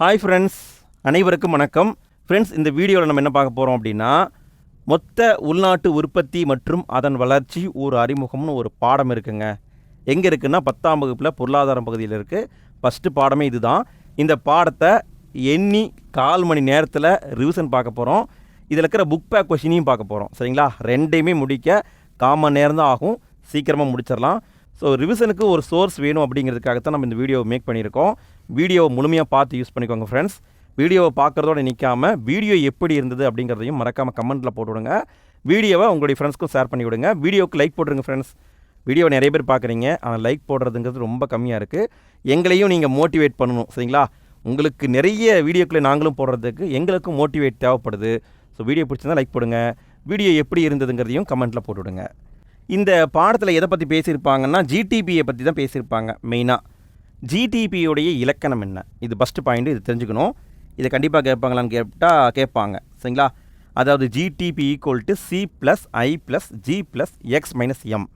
Hi friends அனைவருக்கும் வணக்கம். Friends இந்த வீடியோவில் நம்ம என்ன பார்க்க போகிறோம் அப்படின்னா மொத்த உள்நாட்டு உற்பத்தி மற்றும் அதன் வளர்ச்சி ஒரு அறிமுகம்னு ஒரு பாடம் இருக்குங்க. எங்கே இருக்குன்னா பத்தாம் வகுப்பில் பொருளாதாரம் பகுதியில் இருக்குது ஃபஸ்ட்டு பாடமே இதுதான். இந்த பாடத்தை எண்ணி கால் மணி நேரத்தில் ரிவிஷன் பார்க்க போகிறோம் இதில் இருக்கிற புக் பேக் கொஷினையும் பார்க்க போகிறோம் சரிங்களா? ரெண்டையுமே முடிக்க கால் மணி நேரம் தான் ஆகும். சீக்கிரமாக முடிச்சிடலாம். ஸோ ரிவிஷனுக்கு ஒரு சோர்ஸ் வேணும் அப்படிங்கிறதுக்காக தான் நம்ம இந்த வீடியோவை மேக் பண்ணியிருக்கோம். வீடியோவை முழுமையாக பார்த்து யூஸ் பண்ணிக்கோங்க ஃப்ரெண்ட்ஸ் வீடியோவை பார்க்குறதோட நிற்காம வீடியோ எப்படி இருந்தது அப்படிங்கிறதையும் மறக்காமல் கமெண்ட்டில் போட்டு விடுங்க வீடியோவை உங்களுடைய ஃப்ரெண்ட்ஸ்க்கும் ஷேர் பண்ணி விடுங்க வீடியோவுக்கு லைக் போட்டுருங்க ஃப்ரெண்ட்ஸ் வீடியோவை நிறைய பேர் பார்க்குறீங்க. ஆனால் லைக் போடுறதுங்கிறது ரொம்ப கம்மியாக இருக்குது எங்களையும் நீங்கள் மோட்டிவேட் பண்ணணும். சரிங்களா? உங்களுக்கு நிறைய வீடியோக்களை நாங்களும் போடுறதுக்கு எங்களுக்கும் மோட்டிவேட் தேவைப்படுது. ஸோ வீடியோ பிடிச்சிருந்தா லைக் போடுங்க. வீடியோ எப்படி இருந்ததுங்கிறதையும் கமெண்ட்டில் போட்டுவிடுங்க. இந்த பாடத்தில் எதை பற்றி பேசியிருப்பாங்கன்னா ஜிடிபியை பற்றி தான் பேசியிருப்பாங்க மெயினாக ஜிடிபியோடைய இலக்கணம் என்ன? இது ஃபஸ்ட்டு பாயிண்ட் இது தெரிஞ்சுக்கணும். இதை கண்டிப்பாக கேட்பாங்களான்னு கேட்டால் கேட்பாங்க. சரிங்களா? அதாவது GDP equal to C plus I plus G plus X minus M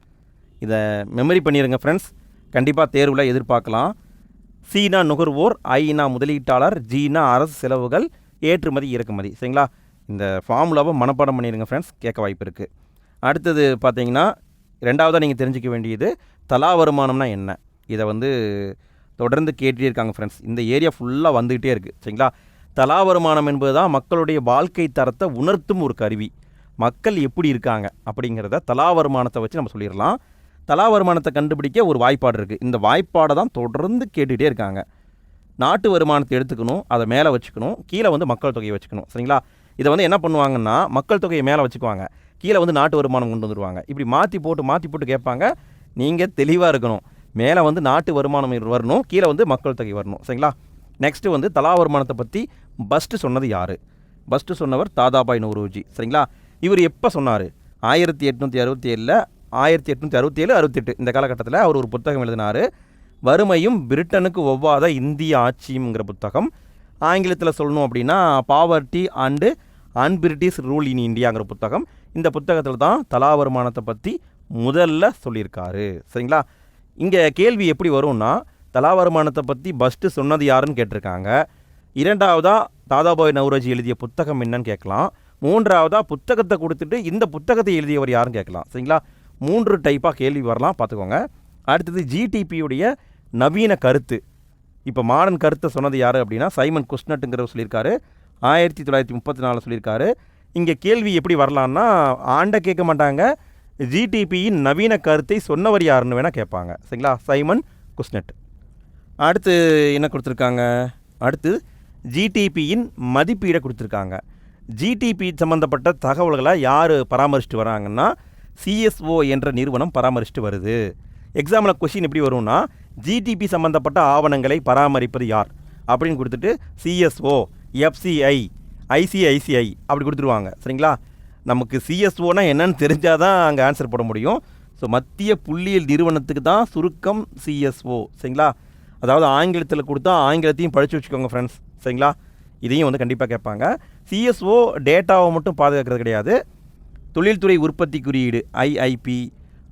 இதை மெமரி பண்ணிடுங்க ஃப்ரெண்ட்ஸ் கண்டிப்பாக தேர்வில் எதிர்பார்க்கலாம். சீனா நுகர்வோர் ஐனா முதலீட்டாளர் ஜீனா அரசு செலவுகள் ஏற்றுமதி இறக்குமதி. சரிங்களா? இந்த ஃபார்முலாவை மனப்பாடம் பண்ணிடுங்க ஃப்ரெண்ட்ஸ் கேட்க வாய்ப்பு இருக்குது அடுத்தது பார்த்தீங்கன்னா ரெண்டாவதாக நீங்கள் தெரிஞ்சுக்க வேண்டியது தலா வருமானம்னா என்ன? இதை வந்து தொடர்ந்து கேட்டுட்டே இருக்காங்க ஃப்ரெண்ட்ஸ் இந்த ஏரியா ஃபுல்லாக வந்துக்கிட்டே இருக்குது சரிங்களா? தலா வருமானம் என்பது தான் மக்களுடைய வாழ்க்கை தரத்தை உணர்த்தும் ஒரு கருவி. மக்கள் எப்படி இருக்காங்க அப்படிங்கிறத தலா வருமானத்தை வச்சு நம்ம சொல்லிடலாம். தலா வருமானத்தை கண்டுபிடிக்க ஒரு வாய்ப்பாடு இருக்குது இந்த வாய்ப்பாடை தான் தொடர்ந்து கேட்டுக்கிட்டே இருக்காங்க. நாட்டு வருமானத்தை எடுத்துக்கணும் அதை மேலே வச்சுக்கணும் கீழே வந்து மக்கள் தொகையை வச்சுக்கணும். சரிங்களா? இதை வந்து என்ன பண்ணுவாங்கன்னா மக்கள் தொகையை மேலே வச்சுக்குவாங்க. கீழே வந்து நாட்டு வருமானம் கொண்டு வந்துடுவாங்க இப்படி மாற்றி போட்டு மாற்றி போட்டு கேட்பாங்க. நீங்கள் தெளிவாக இருக்கணும். மேலே வந்து நாட்டு வருமானம் வரணும். கீழே வந்து மக்கள் தொகை வரணும். சரிங்களா? நெக்ஸ்ட்டு வந்து தலா வருமானத்தை பற்றி பஸ்ட்டு சொன்னது யார்? பஸ்ட்டு சொன்னவர் தாதாபாய் நௌரோஜி சரிங்களா? இவர் எப்போ சொன்னார்? ஆயிரத்தி எட்நூற்றி அறுபத்தி ஏழில் ஆயிரத்தி எட்நூற்றி அறுபத்தி ஏழு அறுபத்தெட்டு இந்த காலகட்டத்தில் அவர் ஒரு புத்தகம் எழுதினார். வறுமையும் பிரிட்டனுக்கு ஒவ்வாத இந்திய ஆட்சியுங்கிற புத்தகம். ஆங்கிலத்தில் சொல்லணும் அப்படின்னா poverty and un-British rule in இந்தியாங்கிற புத்தகம். இந்த புத்தகத்தில் தான் தலா வருமானத்தை பற்றி முதல்ல சொல்லியிருக்காரு. சரிங்களா? இங்கே கேள்வி எப்படி வரும்னா தலா வருமானத்தை பற்றி பஸ்ட்டு சொன்னது யாருன்னு கேட்டிருக்காங்க. இரண்டாவதாக தாதாபாய் நவ்ரோஜி எழுதிய புத்தகம் என்னன்னு கேட்கலாம். மூன்றாவதாக புத்தகத்தை கொடுத்துட்டு இந்த புத்தகத்தை எழுதியவர் யாருன்னு கேட்கலாம். சரிங்களா? மூன்று டைப்பாக கேள்வி வரலாம் பார்த்துக்கோங்க. அடுத்தது ஜிடிபியுடைய நவீன கருத்து. இப்போ மாடர்ன் கருத்தை சொன்னது யார் அப்படின்னா சைமன் குஸ்னட்டுங்கிறவர் சொல்லியிருக்காரு. ஆயிரத்தி தொள்ளாயிரத்தி முப்பத்தி நாலு சொல்லியிருக்காரு. இங்கே கேள்வி எப்படி வரலான்னா ஆண்டை கேட்க மாட்டாங்க. ஜிடிபியின் நவீன கருத்தை சொன்னவர் யாருன்னு வேணால் கேட்பாங்க. சரிங்களா? Simon Kuznets. அடுத்து என்ன கொடுத்துருக்காங்க? அடுத்து ஜிடிபியின் மதிப்பீடை கொடுத்துருக்காங்க. ஜிடிபி சம்மந்தப்பட்ட தகவல்களை யார் பராமரிச்சுட்டு வராங்கன்னா சிஎஸ்ஓ என்ற நிறுவனம் பராமரிச்சுட்டு வருது. எக்ஸாமில் கொஷின் எப்படி வரும்னா ஜிடிபி சம்மந்தப்பட்ட ஆவணங்களை பராமரிப்பது யார்? அப்படின்னு கொடுத்துட்டு சிஎஸ்ஓ எஃப்சிஐ ஐசிஐசிஐ அப்படி கொடுத்துருவாங்க. சரிங்களா? நமக்கு சிஎஸ்ஓனா என்னன்னு தெரிஞ்சால் தான் அங்கே ஆன்சர் போட முடியும். ஸோ மத்திய புள்ளியியல் நிறுவனத்துக்கு தான் சுருக்கம் சிஎஸ்ஓ. சரிங்களா? அதாவது ஆங்கிலத்தில் கொடுத்தா ஆங்கிலத்தையும் படித்து வச்சுக்கோங்க ஃப்ரெண்ட்ஸ் சரிங்களா? இதையும் வந்து கண்டிப்பாக கேட்பாங்க. சிஎஸ்ஓ டேட்டாவை மட்டும் பாதுகாக்கிறது கிடையாது. தொழில்துறை உற்பத்தி குறியீடு ஐஐபி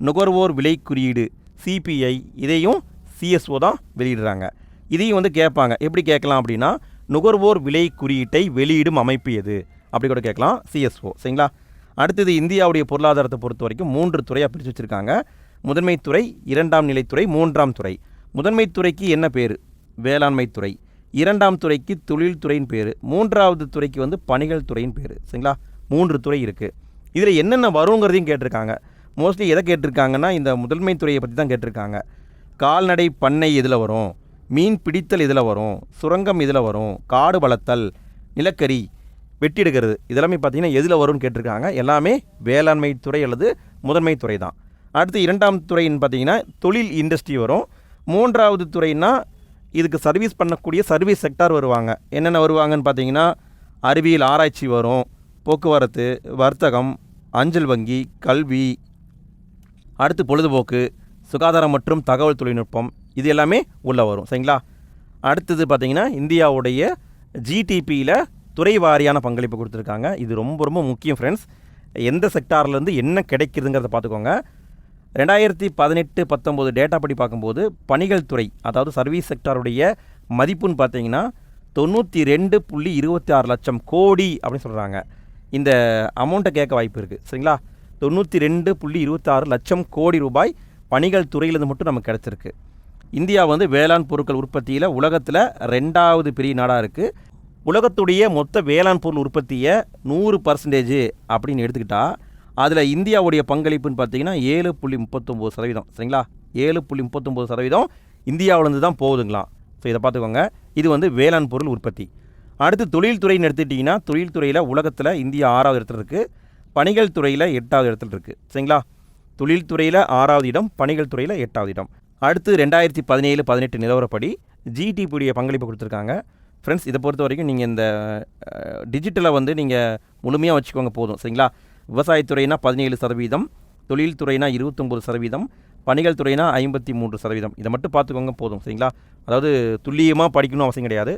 நுகர்வோர் விலை குறியீடு சிபிஐ இதையும் சிஎஸ்ஓ தான் வெளியிடுறாங்க. இதையும் வந்து கேட்பாங்க. எப்படி கேட்கலாம் அப்படின்னா நுகர்வோர் விலை குறியீட்டை வெளியிடும் அமைப்பு எது? அப்படி கூட கேட்கலாம். சிஎஸ்ஓ சரிங்களா? அடுத்தது இந்தியாவுடைய பொருளாதாரத்தை பொறுத்த வரைக்கும் மூன்று துறையாக பிரித்து வச்சுருக்காங்க. முதன்மை துறை இரண்டாம் நிலைத்துறை மூன்றாம் துறை. முதன்மை துறைக்கு என்ன பேர்? வேளாண்மை துறை. இரண்டாம் துறைக்கு தொழில்துறையின் பேர். மூன்றாவது துறைக்கு வந்து பணிகள் துறையின் பேர். சரிங்களா? மூன்று துறை இருக்குது இதில் என்னென்ன வருங்கிறதையும் கேட்டிருக்காங்க. மோஸ்ட்லி எதை கேட்டிருக்காங்கன்னா இந்த முதன்மை துறையை பற்றி தான் கேட்டிருக்காங்க. கால்நடை பண்ணை எதில் வரும்? மீன் பிடித்தல் இதில் வரும் சுரங்கம் இதில் வரும் காடு வளர்த்தல் நிலக்கரி வெட்டிடுகிறது. இதெல்லாமே பார்த்தீங்கன்னா எதில் வரும்னு கேட்டிருக்காங்க. எல்லாமே வேளாண்மை துறை அல்லது முதன்மை துறை தான். அடுத்து இரண்டாம் துறைன்னு பார்த்தீங்கன்னா தொழில் இண்டஸ்ட்ரி வரும். மூன்றாவது துறைன்னா இதுக்கு சர்வீஸ் பண்ணக்கூடிய சர்வீஸ் செக்டார் வருவாங்க. என்னென்ன வருவாங்கன்னு பார்த்தீங்கன்னா அறிவியல் ஆராய்ச்சி வரும் போக்குவரத்து வர்த்தகம் அஞ்சல் வங்கி கல்வி அடுத்து பொழுதுபோக்கு சுகாதாரம் மற்றும் தகவல் தொழில்நுட்பம் இது எல்லாமே உள்ளே வரும். சரிங்களா? அடுத்தது பார்த்திங்கன்னா இந்தியாவுடைய ஜிடிபியில் துறை வாரியான பங்களிப்பு கொடுத்துருக்காங்க. இது ரொம்ப ரொம்ப முக்கியம் ஃப்ரெண்ட்ஸ் எந்த செக்டார்லேருந்து என்ன கிடைக்குதுங்கிறத பார்த்துக்கோங்க. ரெண்டாயிரத்தி பதினெட்டு பத்தொம்போது டேட்டா படி பார்க்கும்போது பணிகள் துறை அதாவது சர்வீஸ் செக்டாருடைய மதிப்புன்னு பார்த்தீங்கன்னா தொண்ணூற்றி ரெண்டு புள்ளி இருபத்தி ஆறு லட்சம் கோடி அப்படின்னு சொல்கிறாங்க இந்த அமௌண்ட்டை கேட்க வாய்ப்பு இருக்குது சரிங்களா? தொண்ணூற்றி ரெண்டு புள்ளி இருபத்தாறு லட்சம் கோடி ரூபாய் பணிகள் துறையிலிருந்து மட்டும் நமக்கு கிடச்சிருக்கு. இந்தியா வந்து வேளாண் பொருட்கள் உற்பத்தியில் உலகத்தில் ரெண்டாவது பெரிய நாடாக இருக்குது உலகத்துடைய மொத்த வேளாண் பொருள் உற்பத்தியை நூறு பர்சன்டேஜ் அப்படின்னு எடுத்துக்கிட்டா அதில் இந்தியாவுடைய பங்களிப்புன்னு பார்த்தீங்கன்னா ஏழு புள்ளி முப்பத்தொம்போது சதவீதம். சரிங்களா? ஏழு புள்ளி முப்பத்தொம்போது சதவீதம் இந்தியாவிலேருந்து தான் போகுதுங்களாம் ஸோ இதை பார்த்துக்கோங்க. இது வந்து வேளாண் பொருள் உற்பத்தி. அடுத்து தொழில்துறைன்னு எடுத்துக்கிட்டிங்கன்னா தொழில்துறையில் உலகத்தில் இந்தியா ஆறாவது இடத்துல இருக்குது பணிகள் துறையில் எட்டாவது இடத்துல இருக்குது சரிங்களா? தொழில்துறையில் ஆறாவது இடம் பணிகள் துறையில் எட்டாவது இடம். அடுத்து ரெண்டாயிரத்தி பதினேழு பதினெட்டு நிலவரப்படி ஜிடிபியுடைய பங்களிப்பு கொடுத்துருக்காங்க. ஃப்ரெண்ட்ஸ் இதை பொறுத்த வரைக்கும் நீங்கள் இந்த டிஜிட்டலை வந்து நீங்கள் முழுமையாக வச்சுக்கோங்க போதும் சரிங்களா? விவசாயத்துறைனா பதினேழு சதவீதம் தொழில்துறைனா இருபத்தொம்போது சதவீதம் பணிகள் துறைனா ஐம்பத்தி மூன்று சதவீதம். இதை மட்டும் பார்த்துக்கோங்க போதும் சரிங்களா? அதாவது துல்லியமாக படிக்கணும் அவசியம் கிடையாது.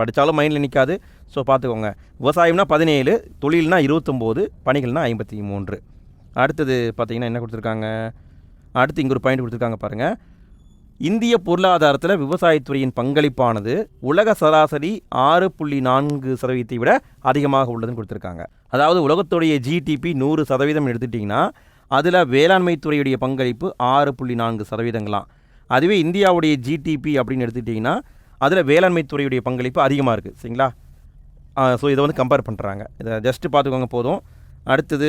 படித்தாலும் மைண்டில் நிற்காது ஸோ பார்த்துக்கோங்க. விவசாயம்னா பதினேழு தொழில்னா இருபத்தொம்போது பணிகள்னா ஐம்பத்தி மூன்று. அடுத்தது பார்த்தீங்கன்னா என்ன கொடுத்துருக்காங்க? அடுத்து இங்கே ஒரு பாயிண்ட் கொடுத்துருக்காங்க பாருங்கள் இந்திய பொருளாதாரத்தில் விவசாயத்துறையின் பங்களிப்பானது உலக சராசரி ஆறு புள்ளி நான்கு சதவீதத்தை விட அதிகமாக உள்ளதுன்னு கொடுத்துருக்காங்க. அதாவது உலகத்துடைய ஜிடிபி நூறு சதவீதம் எடுத்துட்டிங்கன்னா அதில் வேளாண்மை துறையுடைய பங்களிப்பு ஆறு புள்ளி நான்கு சதவீதங்களாம். அதுவே இந்தியாவுடைய ஜிடிபி அப்படின்னு எடுத்துக்கிட்டிங்கன்னா அதில் வேளாண்மை துறையுடைய பங்களிப்பு அதிகமாக இருக்குது சரிங்களா? ஸோ இதை வந்து கம்பேர் பண்ணுறாங்க இதை ஜஸ்ட்டு பார்த்துக்கோங்க போதும். அடுத்தது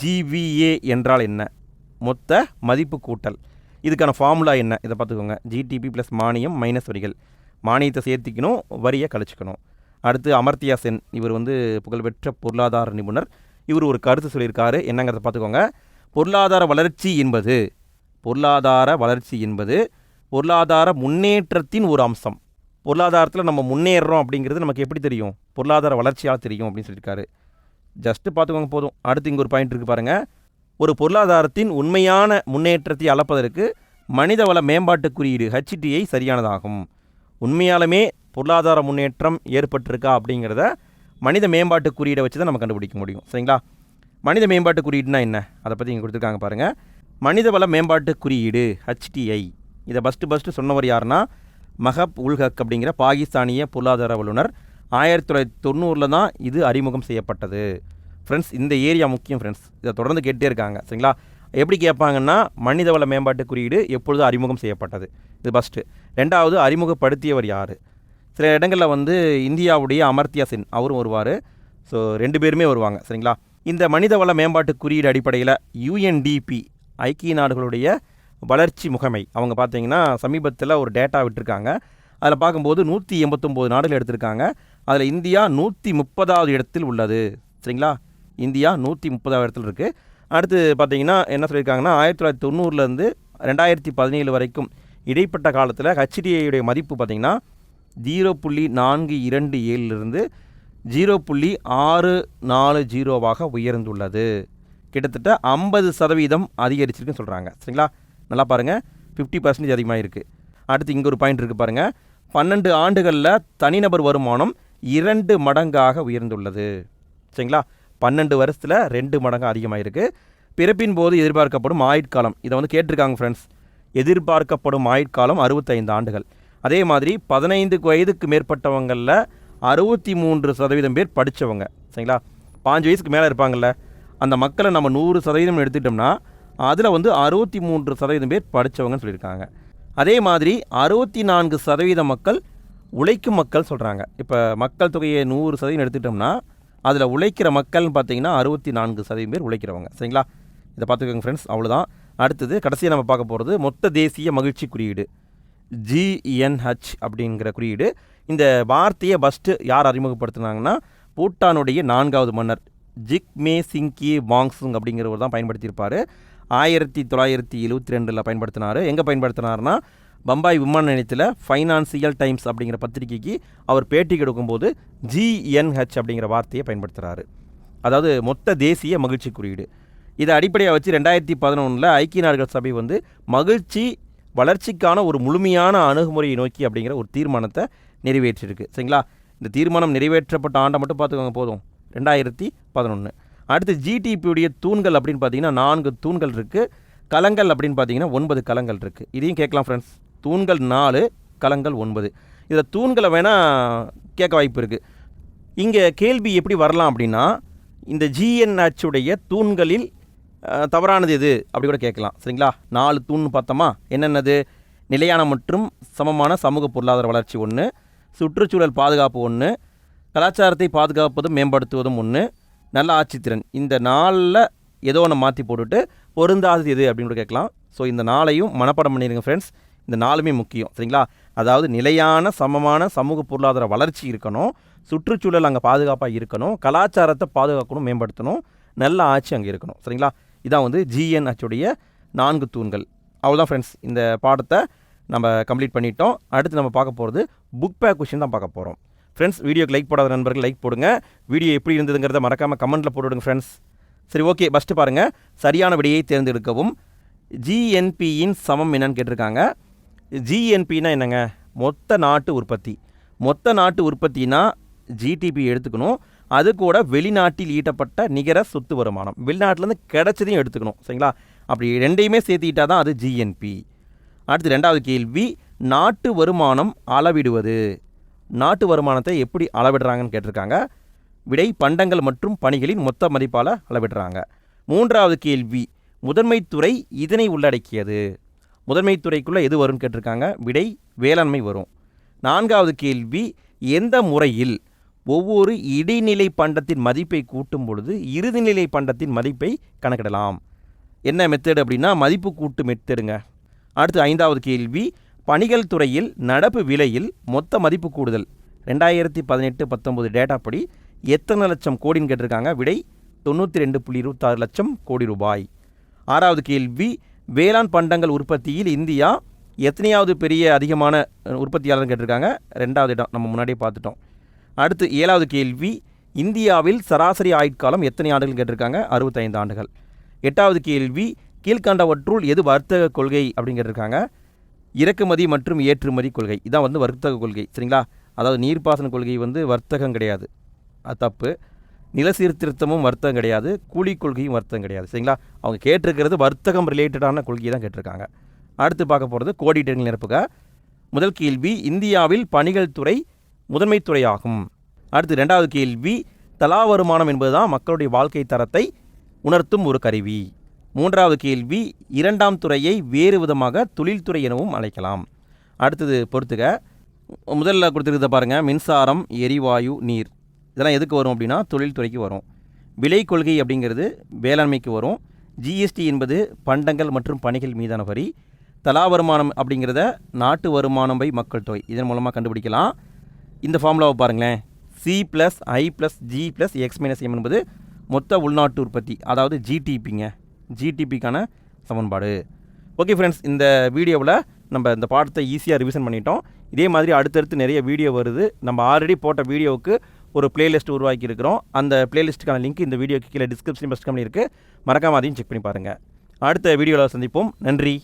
ஜிவிஏ என்றால் என்ன? மொத்த மதிப்பு கூட்டல். இதுக்கான ஃபார்முலா என்ன? இதை பார்த்துக்கோங்க. ஜிடிபி ப்ளஸ் மானியம் மைனஸ் வரிகள். மானியத்தை சேர்த்திக்கணும் வரியை கழிச்சுக்கணும். அடுத்து அமர்த்தியா சென். இவர் வந்து புகழ்பெற்ற பொருளாதார நிபுணர். இவர் ஒரு கருத்து சொல்லியிருக்காரு. என்னங்கிறத பார்த்துக்கோங்க. பொருளாதார வளர்ச்சி என்பது பொருளாதார வளர்ச்சி என்பது பொருளாதார முன்னேற்றத்தின் ஒரு அம்சம். பொருளாதாரத்தில் நம்ம முன்னேறுறோம் அப்படிங்கிறது நமக்கு எப்படி தெரியும்? பொருளாதார வளர்ச்சியால் தெரியும் அப்படின்னு சொல்லியிருக்காரு. ஜஸ்ட்டு பார்த்துக்கோங்க போதும். அடுத்து இங்கே ஒரு பாயிண்ட் இருக்குது பாருங்கள் ஒரு பொருளாதாரத்தின் உண்மையான முன்னேற்றத்தை அளப்பதற்கு மனிதவள மேம்பாட்டு குறியீடு ஹெச்டிஐ சரியானதாகும். உண்மையாலுமே பொருளாதார முன்னேற்றம் ஏற்பட்டிருக்கா அப்படிங்கிறத மனித மேம்பாட்டு குறியீடை வச்சு தான் நம்ம கண்டுபிடிக்க முடியும். சரிங்களா? மனித மேம்பாட்டு குறியீடுனா என்ன? அதை பற்றி இங்கே கொடுத்துருக்காங்க பாருங்கள் மனிதவள மேம்பாட்டு குறியீடு ஹெச்டிஐ இதை ஃபஸ்ட்டு ஃபஸ்ட்டு சொன்னவர் யாருன்னா மஹப் உல்ஹக் அப்படிங்கிற பாகிஸ்தானிய பொருளாதார வல்லுனர் ஆயிரத்தி தொள்ளாயிரத்தி தொண்ணூறில் தான் இது அறிமுகம் செய்யப்பட்டது. ஃப்ரெண்ட்ஸ் இந்த ஏரியா முக்கியம் ஃப்ரெண்ட்ஸ் இதை தொடர்ந்து கேட்டே இருக்காங்க. சரிங்களா? எப்படி கேட்பாங்கன்னா மனிதவள மேம்பாட்டு குறியீடு எப்பொழுதும் அறிமுகம் செய்யப்பட்டது. இது ஃபஸ்ட்டு ரெண்டாவது அறிமுகப்படுத்தியவர் யார்? சில இடங்களில் வந்து இந்தியாவுடைய அமர்த்தியா சென் அவரும் வருவார். ஸோ ரெண்டு பேருமே வருவாங்க. சரிங்களா? இந்த மனிதவள மேம்பாட்டு குறியீடு அடிப்படையில் யுஎன்டிபி ஐக்கிய நாடுகளுடைய வளர்ச்சி முகமை. அவங்க பார்த்தீங்கன்னா சமீபத்தில் ஒரு டேட்டா விட்டுருக்காங்க. அதில் பார்க்கும்போது நூற்றி எண்பத்தொம்போது நாடுகள் எடுத்திருக்காங்க. அதில் இந்தியா நூற்றி முப்பதாவது இடத்தில் உள்ளது. சரிங்களா? இந்தியா நூற்றி முப்பதாவது இடத்துல இருக்குது அடுத்து பார்த்தீங்கன்னா என்ன சொல்லியிருக்காங்கன்னா ஆயிரத்தி தொள்ளாயிரத்தி தொண்ணூறுலேருந்து ரெண்டாயிரத்தி பதினேழு வரைக்கும் இடைப்பட்ட காலத்தில் ஹெச்டிஐயுடைய மதிப்பு பார்த்திங்கன்னா ஜீரோ புள்ளி நான்கு இரண்டு ஏழுலேருந்து ஜீரோ புள்ளி ஆறு நாலு ஜீரோவாக உயர்ந்துள்ளது. கிட்டத்தட்ட ஐம்பது சதவீதம் அதிகரிச்சிருக்குன்னு சொல்கிறாங்க சரிங்களா? நல்லா பாருங்கள் ஃபிஃப்டி பர்சன்டேஜ் அதிகமாக இருக்குது அடுத்து இங்கே ஒரு பாயிண்ட் இருக்குது பாருங்கள் பன்னெண்டு ஆண்டுகளில் தனிநபர் வருமானம் இரண்டு மடங்காக உயர்ந்துள்ளது. சரிங்களா? பன்னெண்டு வருஷத்தில் ரெண்டு மடங்கு அதிகமாகிருக்கு பிறப்பின் போது எதிர்பார்க்கப்படும் ஆயுட்காலம் இதை வந்து கேட்டிருக்காங்க ஃப்ரெண்ட்ஸ் எதிர்பார்க்கப்படும் ஆயுட்காலம் அறுபத்தைந்து ஆண்டுகள். அதே மாதிரி பதினைந்து வயதுக்கு மேற்பட்டவங்களில் அறுபத்தி மூன்று சதவீதம் பேர் படித்தவங்க சரிங்களா? பாஞ்சு வயசுக்கு மேலே இருப்பாங்கள்ல அந்த மக்களை நம்ம நூறு சதவீதம் எடுத்துட்டோம்னா அதில் வந்து அறுபத்தி மூன்று சதவீதம் பேர் படித்தவங்கன்னு சொல்லியிருக்காங்க. அதே மாதிரி அறுபத்தி நான்கு சதவீத மக்கள் உழைக்கும் மக்கள் சொல்கிறாங்க இப்போ மக்கள் தொகையை நூறு சதவீதம் எடுத்துட்டோம்னா அதில் உழைக்கிற மக்கள்னு பார்த்தீங்கன்னா அறுபத்தி நான்கு சதவீதம் பேர் உழைக்கிறவங்க. சரிங்களா? இதை பார்த்துக்கோங்க ஃப்ரெண்ட்ஸ் அவ்வளோதான். அடுத்தது கடைசியாக நம்ம பார்க்க போகிறது மொத்த தேசிய மகிழ்ச்சி குறியீடு. ஜிஎன்ஹெச் அப்படிங்கிற குறியீடு. இந்த வார்த்தையை ஃபஸ்ட்டு யார் அறிமுகப்படுத்தினாங்கன்னா பூட்டானுடைய நான்காவது மன்னர் ஜிக்மே சிங்கி வாங்ஸுங் அப்படிங்கிறவர் தான் பயன்படுத்தியிருப்பார். ஆயிரத்தி தொள்ளாயிரத்தி எழுபத்தி ரெண்டில் பயன்படுத்தினார். எங்கே பயன்படுத்தினார்னா பம்பாய் விமான நிலையத்தில் ஃபைனான்சியல் டைம்ஸ் அப்படிங்கிற பத்திரிகைக்கு அவர் பேட்டி கொடுக்கும்போது ஜிஎன்ஹெச் அப்படிங்கிற வார்த்தையை பயன்படுத்துகிறாரு அதாவது மொத்த தேசிய மகிழ்ச்சி குறியீடு. இதை அடிப்படையாக வச்சு ரெண்டாயிரத்தி பதினொன்றில் ஐக்கிய நாடுகள் சபை வந்து மகிழ்ச்சி வளர்ச்சிக்கான ஒரு முழுமையான அணுகுமுறையை நோக்கி அப்படிங்கிற ஒரு தீர்மானத்தை நிறைவேற்றியிருக்கு சரிங்களா? இந்த தீர்மானம் நிறைவேற்றப்பட்ட ஆண்டை மட்டும் பார்த்துக்கோங்க போதும். ரெண்டாயிரத்தி பதினொன்று அடுத்து ஜிடிபியுடைய தூண்கள் அப்படின்னு பார்த்தீங்கன்னா நான்கு தூண்கள் இருக்குது கலங்கள் அப்படின்னு பார்த்தீங்கன்னா ஒன்பது கலங்கள் இருக்குது இதையும் கேட்கலாம் ஃப்ரெண்ட்ஸ் தூண்கள் நாலு கலங்கள் ஒன்பது. இதில் தூண்களை வேணால் கேட்க வாய்ப்பு இருக்குது இங்கே கேள்வி எப்படி வரலாம் அப்படின்னா இந்த ஜிஎன்ஹெச்சுடைய தூண்களில் தவறானது எது? அப்படி கூட கேட்கலாம். சரிங்களா? நாலு தூண் பார்த்தோமா? என்னென்னது? நிலையான மற்றும் சமமான சமூக பொருளாதார வளர்ச்சி ஒன்று சுற்றுச்சூழல் பாதுகாப்பு ஒன்று கலாச்சாரத்தை பாதுகாப்பதும் மேம்படுத்துவதும் ஒன்று நல்ல ஆட்சித்திறன். இந்த நாளில் ஏதோ ஒன்று மாற்றி போட்டுட்டு பொருந்தாதது எது அப்படின்னு கூட கேட்கலாம். ஸோ இந்த நாளையும் மனப்பாடம் பண்ணிடுங்க ஃப்ரெண்ட்ஸ் இந்த நாளுமே முக்கியம் சரிங்களா? அதாவது நிலையான சமமான சமூக பொருளாதார வளர்ச்சி இருக்கணும். சுற்றுச்சூழல் அங்கே பாதுகாப்பாக இருக்கணும். கலாச்சாரத்தை பாதுகாக்கணும் மேம்படுத்தணும். நல்ல ஆட்சி அங்கே இருக்கணும் சரிங்களா? இதான் வந்து ஜிஎன்ஹெச்சுடைய நான்கு தூண்கள். அவ்வளோதான் ஃப்ரெண்ட்ஸ் இந்த பாடத்தை நம்ம கம்ப்ளீட் பண்ணிட்டோம். அடுத்து நம்ம பார்க்க போகிறது புக் பேக் கொஷின் தான் பார்க்க போகிறோம் ஃப்ரெண்ட்ஸ் வீடியோக்கு லைக் போடாத நண்பர்கள் லைக் போடுங்க. வீடியோ எப்படி இருந்ததுங்கிறத மறக்காமல் கமெண்ட்டில் போட்டுவிடுங்க ஃப்ரெண்ட்ஸ் சரி ஓகே ஃபஸ்ட்டு பாருங்கள் சரியான விடையை தேர்ந்தெடுக்கவும் ஜிஎன்பியின் சமம் என்னன்னு கேட்டிருக்காங்க. ஜிஎன்பின்னா என்னங்க? மொத்த நாட்டு உற்பத்தி. மொத்த நாட்டு உற்பத்தினா ஜிடிபி எடுத்துக்கணும். அது கூட வெளிநாட்டில் ஈட்டப்பட்ட நிகர சொத்து வருமானம். வெளிநாட்டிலேருந்து கிடைச்சதையும் எடுத்துக்கணும். சரிங்களா? அப்படி ரெண்டையுமே சேர்த்துக்கிட்டா தான் அது ஜிஎன்பி. அடுத்து ரெண்டாவது கேள்வி நாட்டு வருமானம் அளவிடுவது. நாட்டு வருமானத்தை எப்படி அளவிடுறாங்கன்னு கேட்டிருக்காங்க. விடை பண்டங்கள் மற்றும் பணிகளின் மொத்த மதிப்பால் அளவிடுறாங்க. மூன்றாவது கேள்வி முதன்மைத்துறை இதனை உள்ளடக்கியது. முதன்மைத்துறைக்குள்ளே எது வரும்னு கேட்டிருக்காங்க? விடை வேளாண்மை வரும். நான்காவது கேள்வி எந்த முறையில் ஒவ்வொரு இடைநிலை பண்டத்தின் மதிப்பை கூட்டும் பொழுது இறுதிநிலை பண்டத்தின் மதிப்பை கணக்கிடலாம்? என்ன மெத்தடு அப்படின்னா மதிப்பு கூட்டு மெத்தடுங்க அடுத்து ஐந்தாவது கேள்வி பணிகள் துறையில் நடப்பு விலையில் மொத்த மதிப்பு கூடுதல். ரெண்டாயிரத்தி பதினெட்டு பத்தொம்போது டேட்டா படி எத்தனை லட்சம் கோடின்னு கேட்டிருக்காங்க? விடை தொண்ணூற்றி ரெண்டு புள்ளி இருபத்தாறு லட்சம் கோடி ரூபாய். ஆறாவது கேள்வி வேளாண் பண்டங்கள் உற்பத்தியில் இந்தியா எத்தனையாவது பெரிய அதிகமான உற்பத்தியாளர் கேட்டிருக்காங்க. ரெண்டாவது இடம் நம்ம முன்னாடியே பார்த்துட்டோம். அடுத்து ஏழாவது கேள்வி இந்தியாவில் சராசரி ஆயுட்காலம் எத்தனை ஆண்டுகள் கேட்டிருக்காங்க? அறுபத்தைந்து ஆண்டுகள். எட்டாவது கேள்வி கீழ்கண்டவற்றுள் எது வர்த்தக கொள்கை அப்படின்னு கேட்டிருக்காங்க. இறக்குமதி மற்றும் ஏற்றுமதி கொள்கை இதான் வந்து வர்த்தக கொள்கை சரிங்களா? அதாவது நீர்ப்பாசன கொள்கை வந்து வர்த்தகம் கிடையாது. அது தப்பு. நில சீர்திருத்தமும் வர்த்தகம் கிடையாது கூலி கொள்கையும் வர்த்தகம் கிடையாது. சரிங்களா? அவங்க கேட்டிருக்கிறது வர்த்தகம் ரிலேட்டடான கொள்கையை தான் கேட்டிருக்காங்க. அடுத்து பார்க்க போகிறது கோடிட்டு நிரப்புக. முதல் கேள்வி இந்தியாவில் பணிகள் துறை முதன்மை துறையாகும். அடுத்து ரெண்டாவது கேள்வி தலா வருமானம் என்பதுதான் மக்களுடைய வாழ்க்கை தரத்தை உணர்த்தும் ஒரு கருவி. மூன்றாவது கேள்வி இரண்டாம் துறையை வேறு விதமாக தொழில்துறை எனவும் அழைக்கலாம். அடுத்தது பொறுத்துக. முதல்ல கொடுத்துருக்கிறத பாருங்கள் மின்சாரம் எரிவாயு நீர். இதெல்லாம் எதுக்கு வரும் அப்படின்னா தொழில்துறைக்கு வரும். விலை கொள்கை அப்படிங்கிறது வேளாண்மைக்கு வரும். ஜிஎஸ்டி என்பது பண்டங்கள் மற்றும் பணிகள் மீதான வரி. தலா வருமானம் அப்படிங்கிறத நாட்டு வருமானம் பை மக்கள் தொகை. இதன் மூலமாக கண்டுபிடிக்கலாம். இந்த ஃபார்முலாவை பாருங்களேன். C plus I plus G plus X minus M என்பது மொத்த உள்நாட்டு உற்பத்தி அதாவது ஜிடிபிங்க ஜிடிபிக்கான சமன்பாடு. ஓகே ஃப்ரெண்ட்ஸ் இந்த வீடியோவில் நம்ம இந்த பாடத்தை ஈஸியாக ரிவிஷன் பண்ணிட்டோம். இதே மாதிரி அடுத்தடுத்து நிறைய வீடியோ வருது. நம்ம ஆல்ரெடி போட்ட வீடியோவுக்கு ஒரு பிளேலிஸ்ட் உருவாக்கி இருக்கிறோம் அந்த பிளேலிஸ்ட்டுக்கான லிங்க் இந்த வீடியோக்கு கீழே டிஸ்கிரிப்ஷன் பஸ்ட் கம்மி இருக்குது மறக்காம அதையும் செக் பண்ணி பாருங்கள் அடுத்த வீடியோவில் சந்திப்போம். நன்றி.